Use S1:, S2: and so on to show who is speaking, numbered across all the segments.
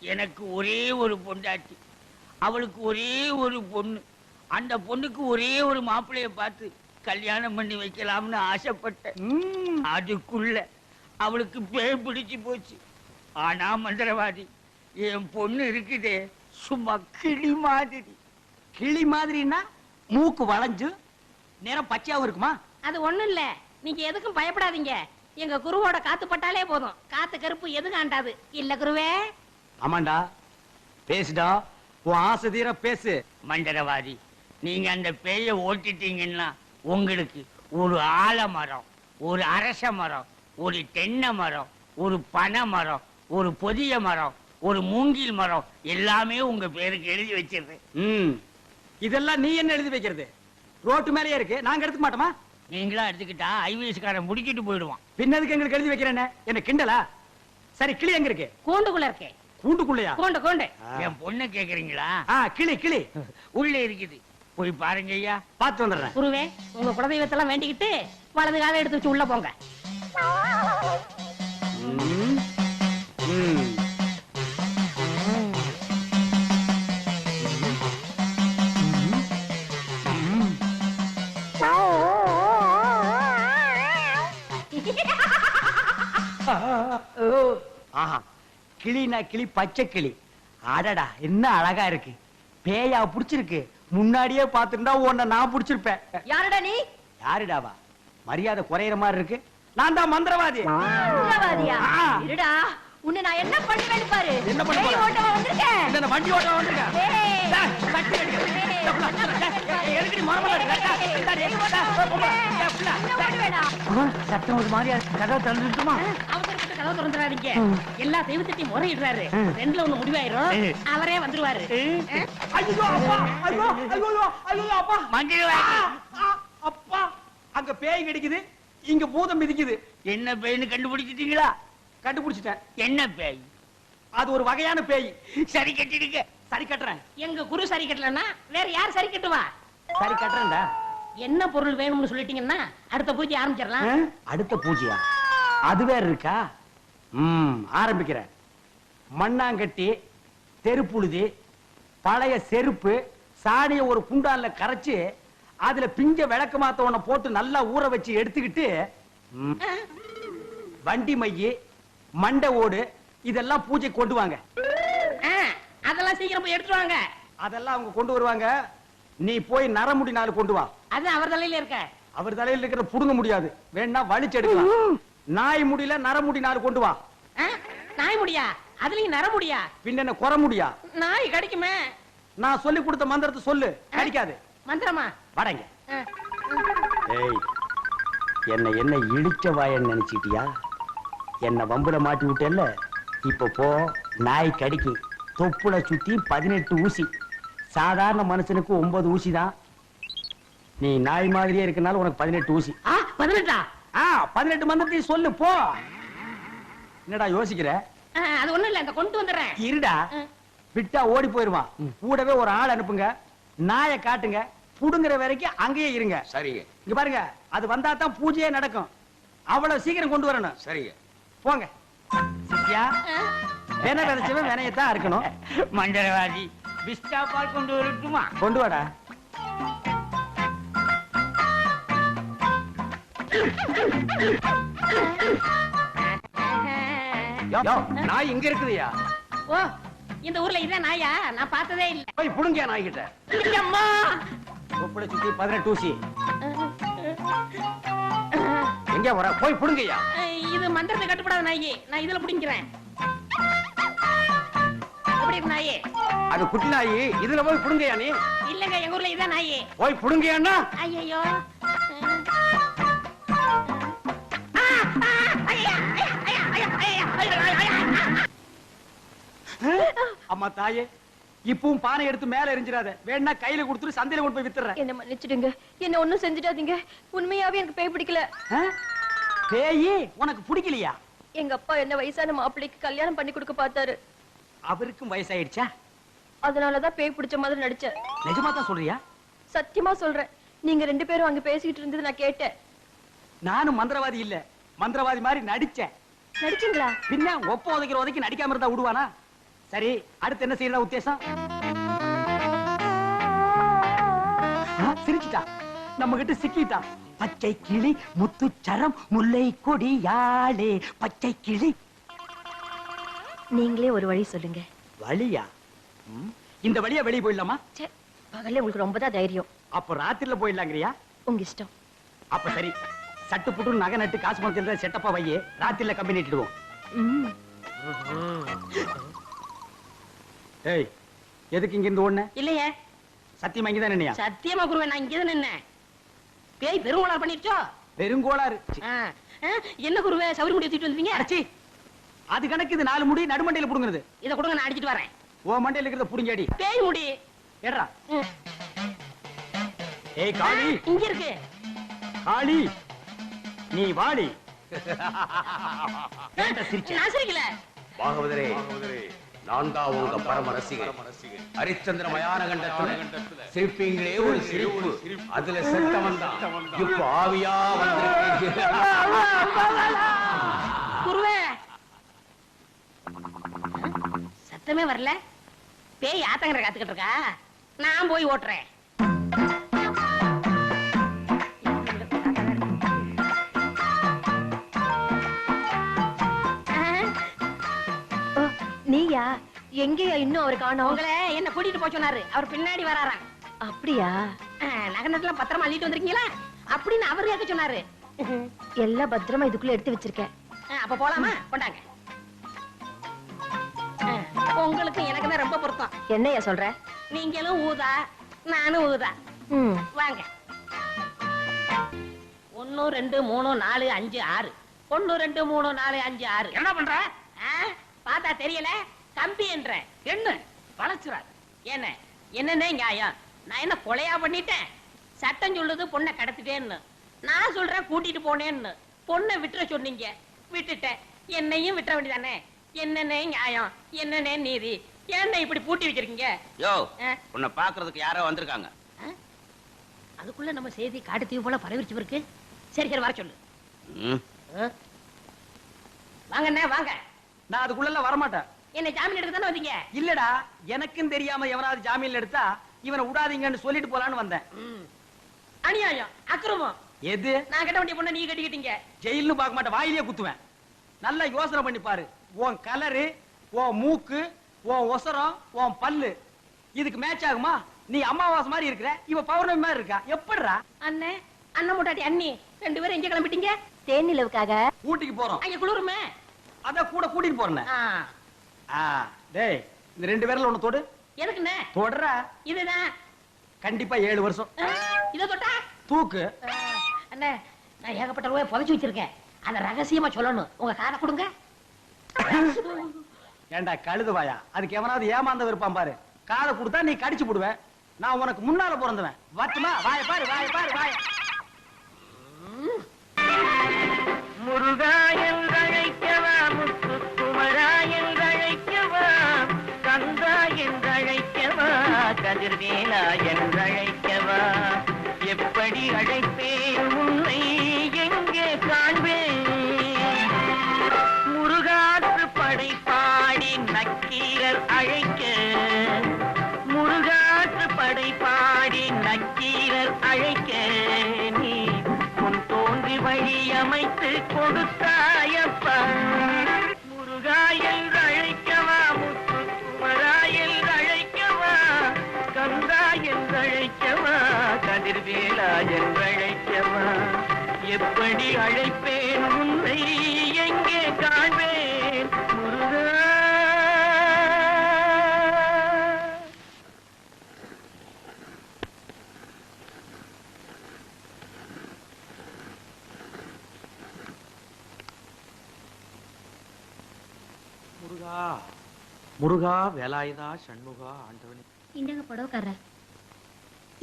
S1: எனக்கு ஒரே ஒரு பொண்டாட்டி. அவளுக்கு ஒரே ஒரு பொண்ணு. அந்த பொண்ணுக்கு ஒரே ஒரு மாப்பிள்ளைய பார்த்து கல்யாணம் பண்ணி வைக்கலாம்னு ஆசைப்பட்டேன்.
S2: ம்,
S1: அதுக்குள்ள அவளுக்கு பேய் பிடிச்சு போச்சு. ஆனா மந்திரவாதி என் பொண்ணு இருக்குதே சும்மா கிளி மாதிரி.
S2: கிளி மாதிரின்னா மூக்கு வளைஞ்சு நேரம் பச்சையாவும் இருக்குமா?
S3: அது ஒண்ணும் இல்ல. நீங்க எதுக்கும் பயப்படாதீங்க. எங்க குருவோட காத்து பட்டாலே போதும். காத்து கருப்பு எதுவும் ஆண்டாது இல்ல குருவே.
S2: ஆமாண்டா. பேசுடா. உன் ஆசை தீர பேசு.
S1: மந்திரவாதி நீங்க அந்த பேயை ஓட்டிட்டீங்கன்னா உங்களுக்கு ஒரு ஆலமரம் ஒரு அரச மரம் ஒரு தென்னை மரம் ஒரு பனை மரம் ஒரு பொதிய மரம் ஒரு மூங்கில் மரம் எல்லாமே உங்க பேருக்கு எழுதி வச்சிருது
S2: ம். இதெல்லாம் நீ என்ன எழுதி வைக்கிறது? ரோட்டு மேலேயே இருக்கு. நாங்க எடுத்துக்க மாட்டோமா?
S1: நீங்களா எடுத்துக்கிட்டா ஐவிஎஸ்காரன் முடிக்கிட்டு போயிடுவான்.
S2: பின்னதுக்கு எங்களுக்கு எழுதி வைக்கிறேன்னு? என்ன கிண்டலா? சரி கிளி எங்க இருக்கு?
S3: கூண்டுக்குள்ள இருக்கே.
S2: கூண்டுக்குள்ளையா?
S3: கூண்டு கூண்டு.
S1: என் பொண்ணை கேக்குறீங்களா?
S2: கிளி கிளி.
S1: உள்ள இருக்குது. போய் பாருங்க ஐயா.
S2: பார்த்து வந்துடுறேன்.
S3: குருவே உங்க குலதெய்வத்தெல்லாம் வேண்டிக்கிட்டு வலது காலை எடுத்து வச்சு உள்ள போங்க.
S2: கிளினா கிளி பச்சை கிளி. அடடா என்ன அழகா இருக்கு. பேயா புடிச்சிருக்கு. முன்னாடியே பார்த்திருந்தா உன்னை நான் புடிச்சிருப்பேன்.
S3: யாருடா நீ?
S2: யாருடாவா? மரியாதை குறையிற மாதிரி இருக்கு. நான் தான் மந்திரவாதி.
S3: மந்திரவாதியா. இருடா. உன்னை நான் என்ன பண்ணுவேன்னு பாரு.
S2: என்ன பண்ண?
S3: ஓட்டவா வந்திருக்கேன்
S2: இந்த வண்டி ஓட்ட வந்திருக்கேன்
S3: என்ன பண்ணுவேடா?
S2: சத்தம் ஒரு மாதிரியா. கதவை திறந்துட்டுமா?
S3: அவசரப்பட்டு கதவை திறந்துடாதீங்க. எல்லா தெய்வத்திட்டையும் முறையிடுறாரு. ரெண்டுல ஒண்ணு முடிவாயிரும். அவரே வந்துருவாரு.
S2: ஐயோ, அப்பா, ஐயோ, ஐயோ, ஐயோ, அப்பா.
S1: மந்திரவாதி
S2: ஆ, அப்பா, அங்க பேய் கிடைக்குது. இங்க பூதம் மிதிக்குது.
S1: என்ன பேய்னு கண்டுபிடிச்சிட்டீங்களா?
S2: கண்டுபிடிச்சிட்டேன்.
S1: என்ன பேய்?
S2: அது ஒரு வகையான பேய்.
S1: சரி கட்டிடுங்க.
S2: சரி கட்டுறேன்.
S3: எங்க குரு சரி கட்டலன்னா வேற யார் சரி கட்டுவா?
S2: சரி கட்டுறேன்டா.
S3: என்ன பொருள் வேணும்னு சொல்லிட்டீங்கன்னா அடுத்த பூஜை ஆரம்பிச்சிடலாம்?
S2: அடுத்த பூஜையா? அது வேற இருக்கா? ம் ஆரம்பிக்கிறேன். மண்ணாங்கட்டி தெருப்புழுதி பழைய செருப்பு சாணிய ஒரு குண்டான்ல கரைச்சு அதுல பிஞ்ச விளக்கு மாத்த ஒண்ண போட்டு நல்லா ஊற வச்சு எடுத்துக்கிட்டு வண்டி மைய மண்டை ஓடு இதெல்லாம் பூஜை கொண்டு வாங்க.
S3: அதெல்லாம் சீக்கிரம் போய் எடுத்துட்டு வாங்க.
S2: அதெல்லாம் அவங்க கொண்டு வருவாங்க. நீ போய் நரமுடி நாள் கொண்டு வா.
S3: அது அவர் தலையில இருக்க.
S2: அவர் தலையில இருக்கிற புடுங்க முடியாது. வேணா வலிச்சு எடுக்கலாம். நாய் முடியல நரமுடி நாள் கொண்டு வா.
S3: நாய் முடியா? அதுலயும் நர முடியா
S2: பின்ன என்ன குற முடியா?
S3: நாய் கிடைக்குமே.
S2: நான் சொல்லி கொடுத்த மந்திரத்தை சொல்லு. கிடைக்காது.
S3: மந்திரமா?
S2: வடங்க ஏய் என்ன என்ன இழிச்ச வாயன்னு நினைச்சிட்டியா? என்ன வம்புல மாட்டி விட்டேல்ல இப்ப போ நாய் கடிக்கு. தொப்புல சுத்தி பதினெட்டு ஊசி. சாதாரண மனுஷனுக்கு ஒன்பது ஊசி தான் நீ நாய் மாதிரியே இருக்கனால உனக்கு பதினெட்டு ஊசி.
S3: ஆ, பதினெட்டா?
S2: ஆ பதினெட்டு மந்திரத்தையும் சொல்லு போ. என்னடா யோசிக்கிற?
S3: அது ஒண்ணும் இல்ல கொண்டு வந்துடுறேன்.
S2: இருடா. விட்டா ஓடி போயிருவான் கூடவே ஒரு ஆள் அனுப்புங்க. நாயை காட்டுங்க. புடுங்குற வரைக்கும் அங்கேயே இருங்க.
S4: சரிங்க.
S2: இங்க பாருங்க அது வந்தா தான் பூஜையே நடக்கும். அவ்வளவு சீக்கிரம் கொண்டு வரணும்.
S4: சரிங்க.
S2: போங்க. சித்தியா
S3: ஆ,
S2: வென விதைச்சவன் வினையத்தான் இருக்கணும்
S1: மந்திரவாதி பிஸ்டா பால் கொண்டு வரட்டுமா?
S2: கொண்டு வாடா. நாய் இங்க இருக்குதுயா?
S3: ஓ இந்த ஊர்ல இதான் நாயா? நான் பார்த்ததே இல்ல.
S2: போய் புடுங்க நாய் கிட்ட
S3: அம்மா
S2: சுத்தி பதினெட்டு ஊசி. எங்க வர போய் புடுங்கய்யா.
S3: இது மந்திரத்தை கட்டுப்படாத நாயி. நான் இதுல எப்படி இருக்கு நாயி.
S2: அது குட்டி நாய் இதுல போய் புடுங்கய்யா நீ.
S3: இல்லங்க எங்க ஊர்ல இதான் நாயி.
S2: போய் புடுங்கய்யான்னா
S3: ஐயோ.
S2: அம்மா தாயே. இப்பவும் பானை எடுத்து மேல எரிஞ்சிடாத. வேணா கையில கொடுத்துட்டு சந்தையில கொண்டு போய் வித்துறேன்
S5: என்ன மன்னிச்சிடுங்க. என்ன ஒண்ணும் செஞ்சிடாதீங்க. உண்மையாவே எனக்கு பேய் பிடிக்கல?
S2: பேயி? உனக்கு பிடிக்கலையா?
S5: எங்க அப்பா என்ன வயசான மாப்பிள்ளைக்கு கல்யாணம் பண்ணி கொடுக்க பார்த்தாரு.
S2: அவருக்கும் வயசாயிடுச்சா?
S5: அதனாலதான் பேய் பிடிச்ச மாதிரி நடிச்சேன்.
S2: நிஜமா தான் சொல்றியா?
S5: சத்தியமா சொல்றேன். நீங்க ரெண்டு பேரும் அங்க பேசிக்கிட்டு இருந்தது நான் கேட்டேன்.
S2: நானும் மந்திரவாதி இல்ல. மந்திரவாதி மாதிரி நடிச்சேன்.
S5: நடிச்சீங்களா?
S2: பின்ன ஒப்ப உதைக்கிற உதைக்கு நடிக்காம இருந்தா விடுவானா சரி அடுத்து என்ன செய்யற உத்தேசம்? ஆ, சிரிச்சிட்டா. நம்ம கிட்ட சிக்கிட்டா. பச்சை கிளி முத்துச்சரம் முல்லை கொடியாளே பச்சை கிளி.
S5: நீங்களே ஒரு வழி சொல்லுங்க.
S2: வழியா? இந்த வழியா வெளியே போயிடலாமா?
S5: பகல்ல உங்களுக்கு ரொம்ப தான் தைரியம்.
S2: அப்ப ராத்திரில போயிடலாங்கிறியா?
S5: உங்க இஷ்டம்.
S2: அப்ப சரி சட்டு புட்டு நகை நட்டு காசு பணத்தில் செட்டப்பா வையே ராத்திரில கம்பெனி இட்டுடுவோம். ஏய் எதுக்கு இங்க இருந்து ஓடுன?
S3: இல்லையே.
S2: சத்தியமா இங்கதான் நின்னையா?
S3: சத்தியமா குருவே நான் இங்கதான் நின்னேன். பேய் பெருங்குளா பண்ணிருச்சோ? ஆ, என்ன குருவே சவுரி முடி தூக்கிட்டு வந்தீங்க
S2: அடச்சி. அது கணக்கு இது நாலு முடி நடுமண்டையில புடுங்குறது
S3: இத கொடுங்க நான் அடிச்சிட்டு வரேன்.
S2: ஓ மண்டையில இருக்கிறத புடுங்கடி
S3: பேய் முடி.
S2: ஏடா. ஏய் காளி.
S3: இங்க இருக்கு.
S2: காளி நீ வாடி?
S3: நான் சிரிக்கல.
S4: பாகவதரே. நான் தான் உங்க பரம ரசிகன். ஹரிச்சந்திர மயான கண்டத்துல சிரிப்பீங்களே ஒரு சிரிப்பு. அதுல செத்தவன் தான் இப்ப ஆவியா வந்திருக்கீங்க.
S3: சத்தமே வரல. பேய் ஆத்தங்கர காத்துக்கிட்டு இருக்கா? நான் போய் ஓட்டுறேன்.
S5: நீயா எங்கேயா இன்னும் அவர் காணோம்?
S3: உங்களை என்ன கூட்டிட்டு போக சொன்னாரு. அவர் பின்னாடி வராராம்.
S5: அப்படியா?
S3: ஆ, நகனத்தெல்லாம் பத்திரமா அள்ளிட்டு வந்திருக்கீங்களா? அப்படின்னு அவர் கேட்க சொன்னாரு.
S5: எல்லாம் பத்திரமா இதுக்குள்ள எடுத்து வச்சிருக்கேன்.
S3: அப்ப போலாமா? கொண்டாங்க. உங்களுக்கு எனக்கு தான் ரொம்ப பொருத்தம்.
S5: என்னையா சொல்ற?
S3: நீங்களும் ஊதா நானும் ஊதா. வாங்க. ஒன்னு ரெண்டு மூணு நாலு அஞ்சு ஆறு. ஒன்னு ரெண்டு மூணு நாலு அஞ்சு ஆறு.
S1: என்ன பண்ற?
S3: பார்த்தா தெரியல? கம்பி என்ற
S1: என்ன வளைச்சுறாரு
S3: என்ன என்னன்னே நியாயம்? நான் என்ன கொலையா பண்ணிட்டேன்? சட்டம் சொல்லுது பொண்ணை கடத்திட்டேன்னு. நான் சொல்றேன் கூட்டிட்டு போனேன்னு. பொண்ணை விட்டுற சொன்னீங்க. விட்டுட்டேன். என்னையும் விட்டுற வேண்டியதானே? என்னன்னே நியாயம்? என்னன்னே நீதி? என்ன இப்படி பூட்டி வச்சிருக்கீங்க?
S4: யோ உன்னை பாக்குறதுக்கு யாரோ வந்திருக்காங்க.
S3: ஆ? அதுக்குள்ள நம்ம செய்தி காட்டுத்தீவு போல பரவிருச்சு இருக்கு சரி சரி வர சொல்லு? வாங்கண்ணே வாங்க.
S2: நான் அதுக்குள்ள வரமாட்டேன்.
S3: என்ன ஜாமீன் எடுக்க தானே வந்தீங்க?
S2: இல்லடா எனக்கும் தெரியாம எவனாவது ஜாமீன்ல எடுத்தா இவனை விடாதீங்கன்னு சொல்லிட்டு போலான்னு வந்தேன்.
S3: அநியாயம் அக்கிரமம்.
S2: எது?
S3: நான் கட்ட வேண்டிய பொண்ணை நீங்க கட்டிக்கிட்டீங்க.
S2: ஜெயில்னு பார்க்க மாட்டேன் வாயிலே குத்துவேன். நல்லா யோசனை பண்ணி பாரு. உன் கலரு உன் மூக்கு உன் ஒசரம் உன் பல்லு இதுக்கு மேட்ச் ஆகுமா? நீ அமாவாசை மாதிரி இருக்கிற இவ பௌர்ணமி மாதிரி இருக்கா? எப்படிடா?
S3: அண்ணே அண்ணன் முட்டாட்டி அண்ணி ரெண்டு பேரும் எங்க கிளம்பிட்டீங்க?
S5: தேன் நிலவுக்காக.
S2: ஊட்டிக்கு போறோம்.
S3: அங்க குளிருமே.
S2: அதான் கூட கூட்டிட்டு போறேன். டேய் இந்த ரெண்டு பேர்ல ஒண்ணு தொடு.
S3: எதுக்குண்ணே?
S2: தொடர
S3: இதுதான்
S2: கண்டிப்பா ஏழு வருஷம்.
S3: இத தொட்டா?
S2: தூக்கு.
S3: அண்ணே நான் ஏகப்பட்ட ரூபாய் புதைச்சு வச்சிருக்கேன். அத ரகசியமா சொல்லணும். உங்க காதை கொடுங்க.
S2: ஏண்டா கழுதுவாயா? அதுக்கு எவனாவது ஏமாந்த இருப்பான் பாரு. காதை கொடுத்தா நீ கடிச்சு போடுவ நான் உனக்கு முன்னால பிறந்தவன் வட்டுமா? வாய பாரு வாய பாரு வாய.
S1: முருகா எப்படி கதிர்வேலா என்று அழைக்கவா? எப்படி அழைப்பேன்? உன்னை எங்கே காண்பேன்? முருகா!
S2: முருகா முருகா வேலாயுதா சண்முகா ஆண்டவனே.
S6: இந்தாங்க புடவைக்காரர்.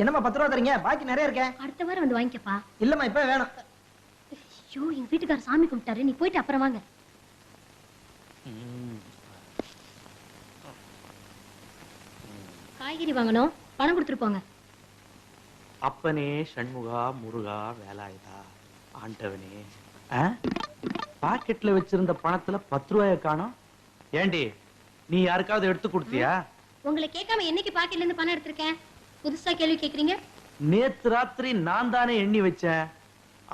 S7: என்னம்மா பத்து ரூபா தரீங்க? பாக்கி நிறைய இருக்கேன்
S6: அடுத்த வாரம் வந்து வாங்கிக்கப்பா.
S7: இல்லம்மா இப்ப வேணும்.
S6: ஐயோ எங்க வீட்டுக்காரர் சாமி கும்பிட்டாரு. நீ போயிட்டு அப்புறம் வாங்க. காய்கறி வாங்கணும். பணம் கொடுத்துட்டு போங்க.
S2: அப்பனே சண்முகா முருகா வேலாயுதா ஆண்டவனே. பாக்கெட்ல வச்சிருந்த பணத்துல பத்து ரூபாய காணோம். ஏண்டி
S8: நீ யாருக்காவது எடுத்து கொடுத்தியா?
S6: உங்களை கேட்காம என்னைக்கு பாக்கெட்ல இருந்து பணம் எடுத்திருக்கேன்? புதுசா கேள்வி கேக்குறீங்க?
S8: நேத்து ராத்திரி நான் தானே எண்ணி வச்சேன்.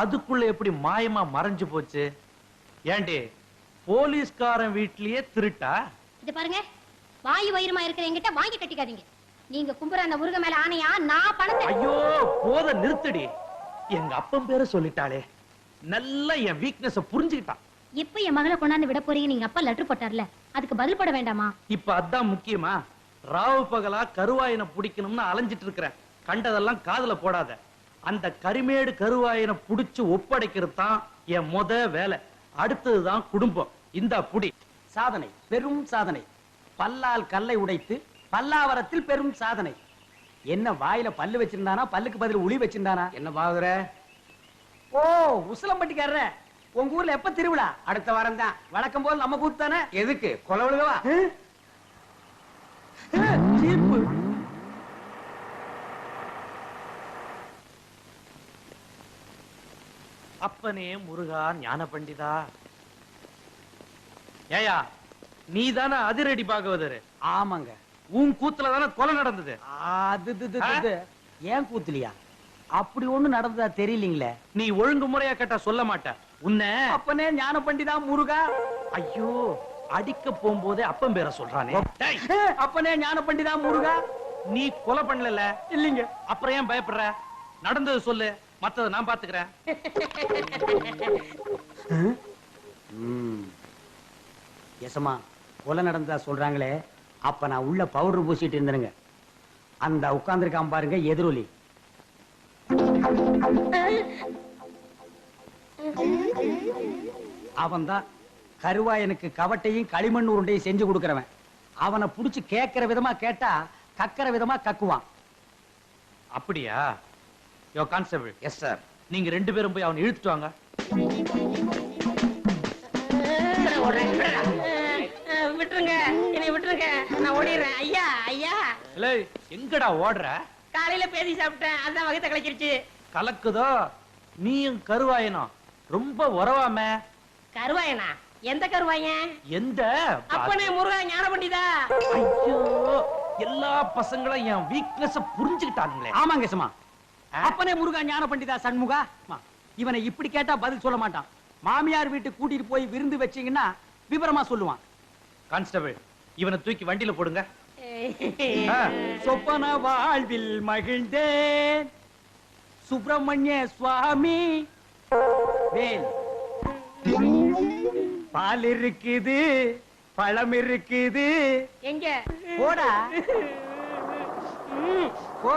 S8: அதுக்குள்ள எப்படி மாயமா மறைஞ்சு போச்சு? ஏண்டி போலீஸ்காரன் வீட்லயே திருட்டா?
S6: இது பாருங்க. வாயு வயிறுமா இருக்கிற என்கிட்ட வாங்கி கட்டிக்காதீங்க. நீங்க கும்புற அந்த முருக மேல ஆணையா நான் பணத்தை
S8: ஐயோ போத நிறுத்தடி. எங்க அப்பன் பேரை சொல்லிட்டாளே. நல்லா என் வீக்னஸ புரிஞ்சுக்கிட்டான்.
S6: எப்ப என் மகளை கொண்டாந்து விட போறீங்க நீங்க அப்பா லெட்டர் போட்டார்ல. அதுக்கு பதில் போட வேண்டாமா?
S8: இப்ப அதான் முக்கியமா. ராவு பகலா கருவாயனை பிடிக்கணும்னு அலைஞ்சிட்டு இருக்கிறேன். கண்டதெல்லாம் காதுல போடாத. அந்த கரிமேடு கருவாயனை புடிச்சு ஒப்படைக்கிறது தான் என் முத வேலை. அடுத்ததுதான் குடும்பம். இந்த புடி.
S2: சாதனை. பெரும் சாதனை. பல்லால் கல்லை உடைத்து பல்லாவரத்தில் பெரும் சாதனை. என்ன வாயில பல்லு வச்சிருந்தானா? பல்லுக்கு பதில் உளி வச்சிருந்தானா?
S4: என்ன பாக்குற
S2: ஓ உசிலம்பட்டிக்காரர. உங்க ஊர்ல எப்ப திருவிழா?
S4: அடுத்த வாரம் தான்
S2: வழக்கம் போல் நம்ம கூத்து தானே?
S4: எதுக்கு? கொலை விழுகவா
S2: ஜீப்பு
S8: அப்பனே முருகா ஞான பண்டிதா ஏயா நீ தானே அதிரடி பாகவதரு
S2: ஆமாங்க.
S8: உன் கூத்துல தானே கொலை நடந்தது?
S2: அது. ஏன் கூத்துலியா? அப்படி ஒண்ணு நடந்ததா தெரியலீங்களே?
S8: நீ ஒழுங்கு முறையா கேட்டா சொல்ல மாட்ட. உன்னை
S2: அப்பனே ஞான பண்டிதா முருகா.
S8: ஐயோ அடிக்க போகும்போதே அப்பன் பேரை சொல்றானே. டேய்,
S2: அப்பனே ஞான பண்டிதா முருகா.
S8: நீ கொலை பண்ணல.
S2: இல்லீங்க.
S8: அப்புறம் ஏன் பயப்படுற? நடந்தது சொல்லு. மத்தத நான் பாத்துக்கிறேன்.
S2: எசமா கொலை நடந்ததா சொல்றாங்களே. அப்ப நான் உள்ள பவுடர் பூசிட்டு இருந்தேனுங்க அந்த உட்கார்ந்திருக்கான் பாருங்க எதிரொலி. அவன்தான் கருவாயனுக்கு கவட்டையும் களிமண் உருண்டையும் செஞ்சு கொடுக்கறவன். அவனை புடிச்சு கேட்கிற விதமா கேட்டா கக்கற விதமா கக்குவான்.
S8: அப்படியா? யோ கான்ஸ்டபிள்
S4: எஸ் சார்
S8: நீங்க ரெண்டு பேரும் போய் அவனை இழுத்துட்டு வாங்க.
S3: விட்டுருங்க. என்னை விட்டுருங்க. நான் ஓடிடுறேன். ஐயா ஐயா.
S8: இல்லை எங்கடா ஓடுற?
S3: காலையில பேசி சாப்பிட்டேன். அதான் வகத்தை கலக்கிருச்சு.
S8: கலக்குதோ? நீயும் கருவாயனும். ரொம்ப உறவாம.
S3: கருவாயனா? எந்த கருவாயன்?
S8: எந்த?
S3: அப்பனே முருகா ஞான பண்டிதா
S8: ஐயோ எல்லா பசங்களும் என் வீக்னஸ் புரிஞ்சுக்கிட்டானுங்களே.
S2: ஆமாங்க சும்மா. அப்பனே முருகா ஞான பண்டிதா சண்முகா. அம்மா, இவனை இப்படி கேட்டா பதில் சொல்ல மாட்டான். மாமியார் வீட்டுக்கு கூட்டிட்டு போய் விருந்து வச்சீங்கன்னா விவரமா சொல்லுவான்.
S8: கான்ஸ்டபிள் இவனை தூக்கி வண்டியில போடுங்க. ஆ,
S2: சொப்பன வாழ்வில் மகிழ்ந்தேன். சுப்பிரமணிய சுவாமி. வேல். பால் இருக்குது பழம் இருக்குது
S3: எங்க?
S2: போடா. போ.